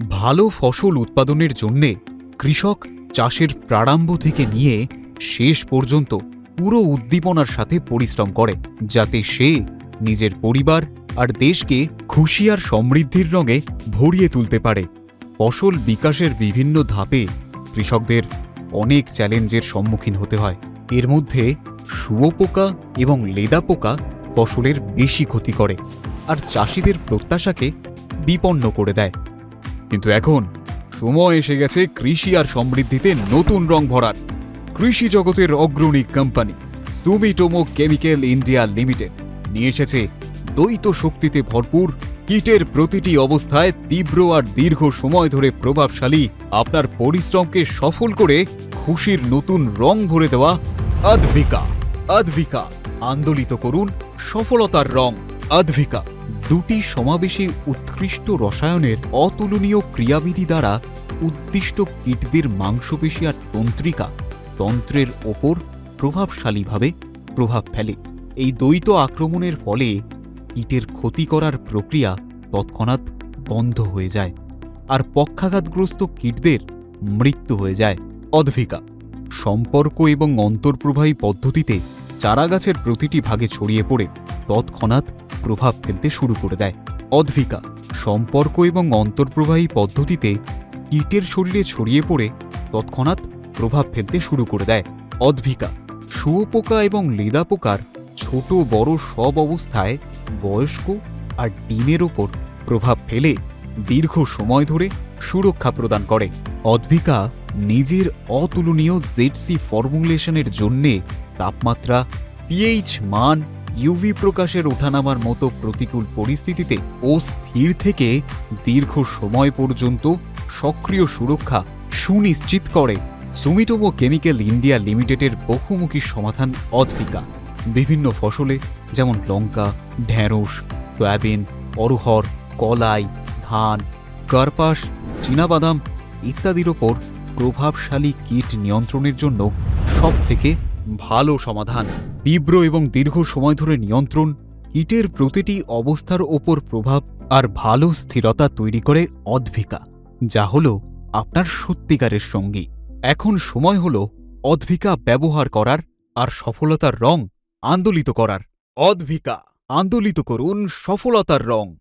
ভালো ফসল উৎপাদনের জন্যে কৃষক চাষের প্রারম্ভ থেকে নিয়ে শেষ পর্যন্ত পুরো উদ্দীপনার সাথে পরিশ্রম করে, যাতে সে নিজের পরিবার আর দেশকে খুশি আর সমৃদ্ধির রঙে ভরিয়ে তুলতে পারে। ফসল বিকাশের বিভিন্ন ধাপে কৃষকদের অনেক চ্যালেঞ্জের সম্মুখীন হতে হয়। এর মধ্যে শুয়োপোকা এবং লেদা পোকা ফসলের বেশি ক্ষতি করে, আর চাষিদের প্রত্যাশাকে বিপন্ন করে দেয়। কিন্তু এখন সময় এসে গেছে কৃষি আর সমৃদ্ধিতে নতুন রং ভরার। কৃষি জগতের অগ্রণী company Sumitomo chemical India limited নিয়ে এসেছে দ্বৈত শক্তিতে ভরপুর কীটের প্রতিটি অবস্থায় তীব্র আর দীর্ঘ সময় ধরে প্রভাবশালী আপনার পরিশ্রমকে সফল করে খুশির নতুন রং ভরে দেওয়া অদ্ভিকা অদ্ভিকা আন্দোলিত করুন সফলতার রং। অদ্ভিকা দুটি সমাবেশী উৎকৃষ্ট রসায়নের অতুলনীয় ক্রিয়াবিধি দ্বারা উদ্দিষ্ট কীটদের মাংসপেশী আর তন্ত্রিকা তন্ত্রের ওপর প্রভাবশালীভাবে প্রভাব ফেলে। এই দ্বৈত আক্রমণের ফলে কীটের ক্ষতি করার প্রক্রিয়া তৎক্ষণাৎ বন্ধ হয়ে যায় আর পক্ষাঘাতগ্রস্ত কীটদের মৃত্যু হয়ে যায়। অদ্ভিকা সম্পর্ক এবং অন্তর্প্রবাহী পদ্ধতিতে চারাগাছের প্রতিটি ভাগে ছড়িয়ে পড়ে। তৎক্ষণাৎ প্রভাব ফেলতে শুরু করে দেয়। অদ্ভিকা সম্পর্ক এবং অন্তর্প্রবাহী পদ্ধতিতে কীটের শরীরে ছড়িয়ে পড়ে তৎক্ষণাৎ প্রভাব ফেলতে শুরু করে দেয়। অদ্ভিকা শুয়োপোকা এবং লেদা পোকার ছোট, বড় সব অবস্থায় বয়স্ক আর ডিমের ওপর প্রভাব ফেলে দীর্ঘ সময় ধরে সুরক্ষা প্রদান করে। অদ্ভিকা নিজের অতুলনীয় জেডসি ফর্মুলেশনের জন্যে তাপমাত্রা, পিএইচ মান ইউভি প্রকাশের ওঠানামার মতো প্রতিকূল পরিস্থিতিতে ও স্থির থেকে দীর্ঘ সময় পর্যন্ত সক্রিয় সুরক্ষা সুনিশ্চিত করে সুমিটোমো কেমিক্যাল ইন্ডিয়া লিমিটেডের বহুমুখী সমাধান অদ্ভিকা বিভিন্ন ফসলে যেমন লঙ্কা ঢ্যাঁড়স সয়াবিন অরহর কলাই, ধান, কার্পাস, চীনাবাদাম ইত্যাদির ওপর প্রভাবশালী কীট নিয়ন্ত্রণের জন্য সব থেকে ভালো সমাধান, তীব্র এবং দীর্ঘ সময় ধরে নিয়ন্ত্রণ কীটের প্রতিটি অবস্থার ওপর প্রভাব আর ভালো স্থিরতা তৈরি করে অদ্ভিকা, যা হল আপনার সত্যিকারের সঙ্গী। এখন সময় হল অদ্ভিকা ব্যবহার করার আর সফলতার রং আন্দোলিত করার। অদ্ভিকা, আন্দোলিত করুন সফলতার রং।